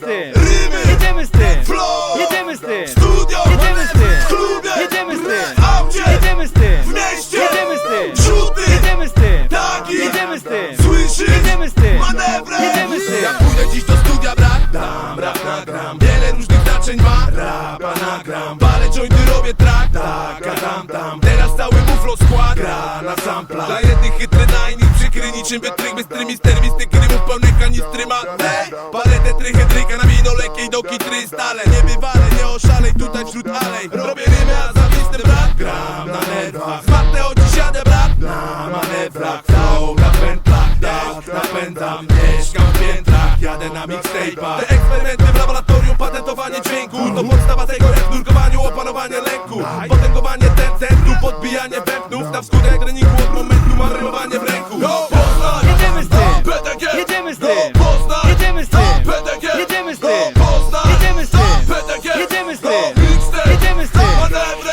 z tym! Rymy Jedziemy z tym! Flow Jedziemy z tym! Studio Jedziemy z tym! Jedziemy z tym! Jedziemy z tym! Jedziemy z tym! Jedziemy z tym! Taki Jedziemy z tym! Jedziemy z tym! Jedziemy z tym! Znaczeń ma Rapa nagram. Palę jointy robię track Tak, tam tam. Teraz cały muflo skład. Gra na sampla Dla jednych chytry na innych przykry. Niczym wytrych bystrymi stermistyk Rymów pełnych kanistry ma. Palę te trychy dryka Na wino lekkiej do kitry stale. Nie bywale, nie oszalej tutaj wśród alej. Robię rymy, a zawisnę brat Gram na nerwach Matę o dziś jadę brat Na manewrach Flow na pętlach. Jak napędzam. Mieszkam w piętrach. Jadę na mixtape'ach. Te eksperymenty w laboratorium Patentowanie dźwięku. To podstawa tego w nurkowaniu opanowanie lęku. Potęgowanie tencentu, podbijanie wepnów Na wskutek treningu od momentu mam rymowanie w ręku. No, no Poznań, jedziemy no, no, z tym, jedziemy z tym, jedziemy z tym, jedziemy z tym, jedziemy z tym, jedziemy z tym, jedziemy z tym,